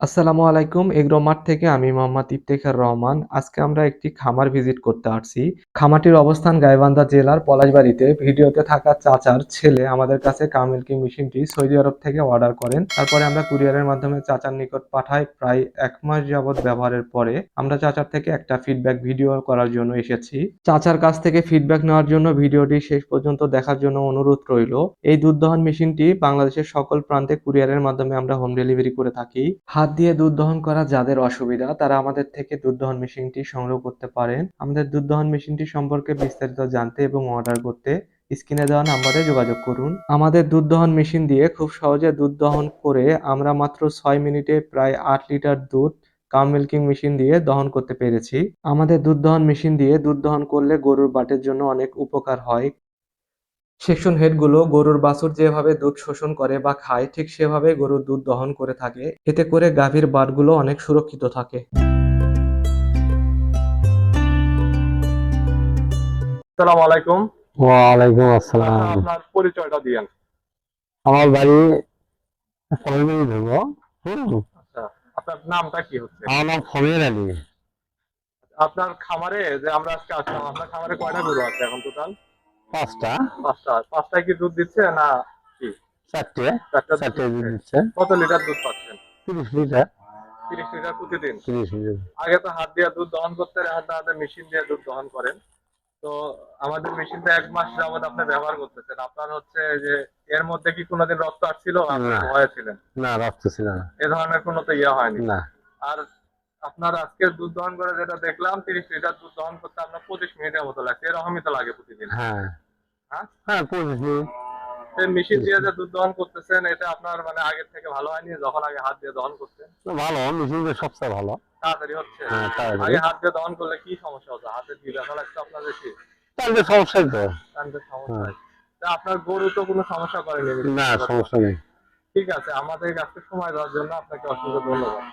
আসসালামু আলাইকুম, agro mart থেকে আমি মোহাম্মদ ইফতেখার রহমান। আজকে আমরা একটি খামার ভিজিট করতে আসছি। খামারটির অবস্থান গাইবান্ধা জেলার পলাশবাড়িতে। ভিডিওতে থাকা চাচার ছেলে আমাদের কাছে কামিলকি মেশিনটি সৌদি আরব থেকে অর্ডার করেন। তারপরে আমরা কুরিয়ারের মাধ্যমে চাচার নিকট পাঠাই। প্রায় এক মাস যাবৎ ব্যবহারের পরে আমরা চাচার থেকে একটা ফিডব্যাক ভিডিও করার জন্য এসেছি। চাচার কাছ থেকে ফিডব্যাক নেওয়ার জন্য ভিডিওটি শেষ পর্যন্ত দেখার জন্য অনুরোধ রইল। এই দুধ দহন মেশিনটি বাংলাদেশের সকল প্রান্তে কুরিয়ারের মাধ্যমে আমরা হোম ডেলিভারি করে থাকি। হাত দিয়ে দুধ দহন করা যাদের অসুবিধা, তারা আমাদের থেকে দুধ দহন মেশিনটি সংগ্রহ করতে পারেন। আমাদের দুধ দহন মেশিনটি সম্পর্কে বিস্তারিত জানতে এবং অর্ডার করতে স্ক্রিনে দেওয়া নাম্বারে যোগাযোগ করুন। আমাদের দুধ দহন মেশিন দিয়ে খুব সহজে দুধ দহন করে আমরা মাত্র ছয় মিনিটে প্রায় আট লিটার দুধ কাউ মিল্কিং মেশিন দিয়ে দহন করতে পেরেছি। আমাদের দুধ দহন মেশিন দিয়ে দুধ দহন করলে গরুর বাটের জন্য অনেক উপকার হয়। সেকশন হেডগুলো গরুর বাছুর যেভাবে দুধ শোষণ করে বা খায় ঠিক সেভাবে গরুর দুধ দহন করে থাকে। এতে করে গাভীর বাটগুলো অনেক সুরক্ষিত থাকে। আসসালামু আলাইকুম। ওয়ালাইকুম আসসালাম। আপনার পরিচয়টা দিয়েন। আমার বাড়ি ফমির দেবো হুম। আচ্ছা আপনার নামটা কি হচ্ছে? আমার নাম ফমির আলী। আপনার খামারে যে আমরা আজকে আসলাম আপনার খামারে কয়টা গরু আছে এখন টোটাল পাঁচটা। পাঁচটা। পাঁচটায় কি দুধ দিচ্ছে না কি? চারটে। চারটে দুধ দিচ্ছে? দিচ্ছে। কত লিটার দুধ পাচ্ছেন? তিরিশ লিটার। তিরিশ লিটার প্রতিদিন? তিরিশ লিটার। আগে তো হাত দিয়ে দুধ দহন করতে হাত হাতে মেশিন দিয়ে দুধ দহন করেন। তো আমাদের মেশিনটা এক মাস যাবত আপনি ব্যবহার করতেছেন। আপনার হচ্ছে যে এর মধ্যে কি কোনোদিন রক্ত আসছিল? না রক্ত ছিল না। এ ধরনের কোনো তো ইয়ে হয়নি? না। আর আপনার আজকে দুধ দহন করে যেটা দেখলাম তিরিশ লিটার দুধ দহন করতে আপনার পঁচিশ মিনিটের মতো লাগছে। এরকমই তো লাগে প্রতিদিন। হ্যাঁ। হ্যাঁ? হ্যাঁ পঁচিশ মিনিট। মেশিন দিয়ে যে দুধ দহন করতেছেন এটা আপনার মানে আগের থেকে ভালো হয়নি যখন আগে হাত দিয়ে দহন করতেন। ভালো মেশিনটা সবচেয়ে ভালো। তাড়াতাড়ি হচ্ছে। হ্যাঁ আগে হাত দিয়ে দহন করলে কি সমস্যা হতো? হাতে কি ব্যথা লাগতো আপনার বেশি? তাহলে সমস্যা। তো আপনার গরু তো কোনো সমস্যা করেনি? না সমস্যা নেই। ঠিক আছে আমাদের কাছে সময় দেওয়ার জন্য আপনাকে অসংখ্য ধন্যবাদ।